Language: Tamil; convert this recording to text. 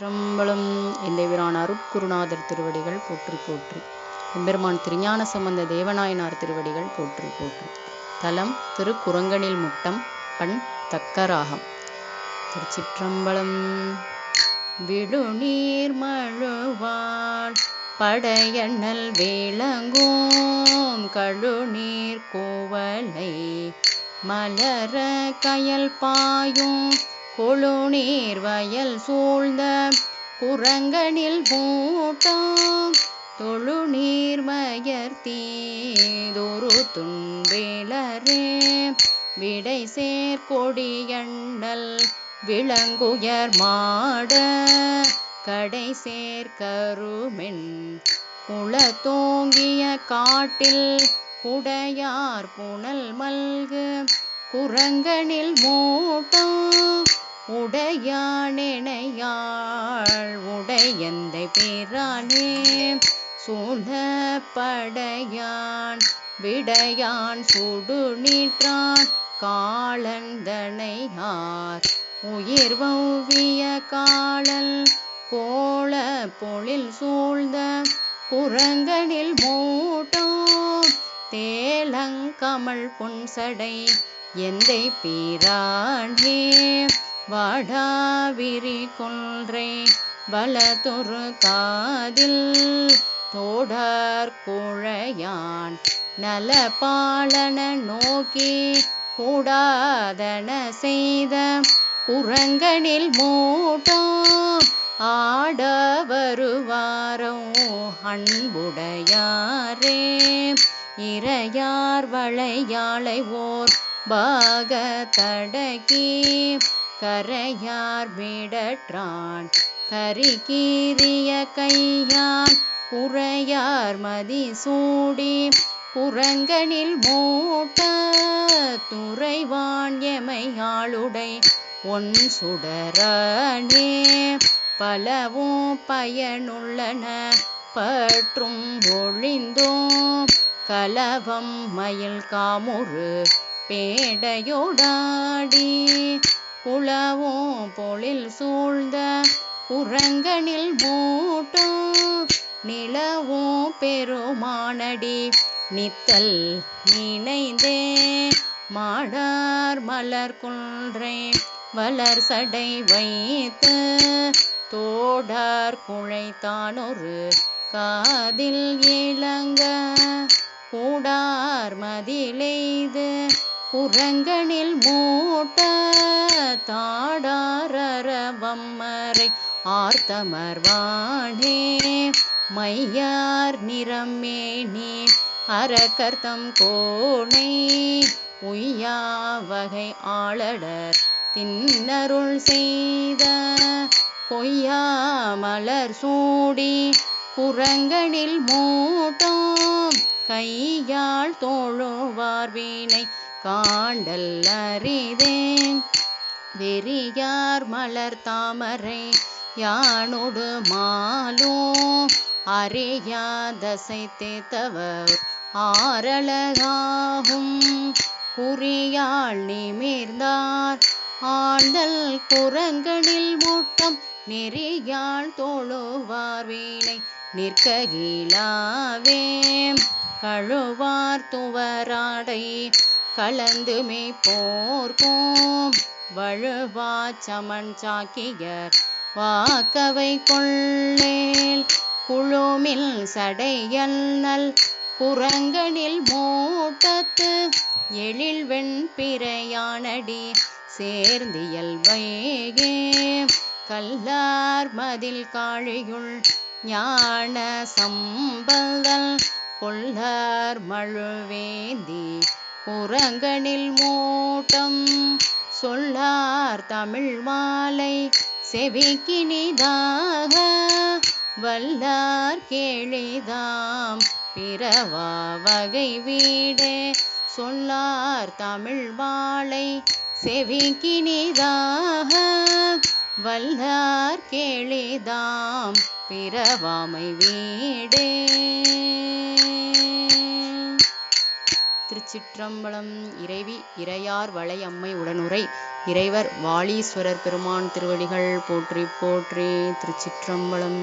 திருச்சிற்றம்பலம் எந்தவிரான் அருட்குருநாதர் திருவடிகள் போற்றி போற்றி. எம்பெருமான் திருஞான சம்பந்த தேவநாயனார் திருவடிகள் போற்றி போற்றி. தலம் திருக்குரங்கனில் முட்டம் பண் தக்கராகம். திருச்சிற்றம்பலம் விடுநீர் மழுவாள் படையண்ணல் வேளங்கோம் கழுநீர் கோவலை மலர கயல் பாயும் கொழுநீர் வயல் சூழ்ந்த குரங்கனில் மூட்டம் தொழுநீர் மயர்த்தீதொரு துன்பேலரே விடை சேர்கொடியண்ணல் விளங்குயர் மாட. கடை சேர்க்கருமென் குளத்தோங்கிய காட்டில் குடையார் புனல் மல்கு குரங்கனில் மூ உடையானெனையாள் உடையந்தை பிரானே சூழப்படையான் விடையான் சுடு நீற்றான் காலந்தனையார். உயிர் வௌவிய காலல் கோள பொழில் சூழ்ந்த குரங்கனில் மூட்டோ தேலங்கமல் புன்சடை எந்தை பீரானே வாடாவிரி கொன்றை வலதொரு காதில் தோடர் குழையான் நலபாலன நோக்கி கூடாதன செய்த குரங்கனில் மூட்டோ ஆட வருவாரோ அன்புடையாரே. இறையார் வளையாளை ஓர் பாக கரையார் விடற்றான் கரிகீரிய கையான் குறையார் மதி சூடி குரங்கனில் மூட்ட துறைவான் எமையாளுடை. ஒன் சுடரானே பலவும் பயனுள்ளன. பற்றும் ஒழிந்தோம். கலவம் மயில் காமுறு பேடையோடாடி. குளவோ பொழில் சூழ்ந்த குரங்கனில் மூட்டும் நிலவோ பெருமானடி நித்தல் நினைந்தே. மாடார் மலர் குன்றை வளர் சடை வைத்து தோடார் குழைத்தானொரு காதில் இளங்க. கூடார் மதிலெய்து குரங்கனில் மூட்ட தாடாரவம்மரை ஆர்த்தமர்வானே. மையார் நிறமேனே அறக்கர்த்தம் கோணை உய்யா வகை ஆளடர் தின்னருள் செய்த கொய்யா மலர் சூடி குரங்கனில் மூட்டோம் கையால் தோழுவார் வீணை காண்டல் அறிதேன் வெறியார் மலர் தாமரை யானொடு மாலும் அறியாதசை தேத்தவர் ஆரழகாகும் குறியாள் நிமிர்ந்தார் ஆண்டல் குரங்களில் மூட்டம் நெறியாள் தோழுவார் வீணை நிற்ககிலாவே கழுவார் துவராடை கலந்துமே போர்க்கும் வழுவா சமன் சாக்கியர் வாக்கவை கொள்ளேல். குழுமில் சடையல் குரங்கனில் மூட்டத்து எழில் வெண்பிறையானடி சேர்ந்தியல் வைகே கல்லார் மதில் காழியுள் ஞான சம்பதல் கொள்ளார் மழுவேந்தி. குரங்கனில் மூட்டம் சொல்லார் தமிழ் மாலை செவிக்கினிதாக. வல்லார் கேளிதாம் பிறவா வகை வீடு சொல்லார் தமிழ் மாலை செவிக்கினிதாக. வல்லார் கேளிதாம் பிறவாமை வீடே. திருச்சிற்றம்பலம் இறைவி இறையார் வளை அம்மை உடனுறை இறைவர் வாலீஸ்வரர் பெருமான் திருவடிகள் போற்றி போற்றி திருச்சிற்றம்பலம்.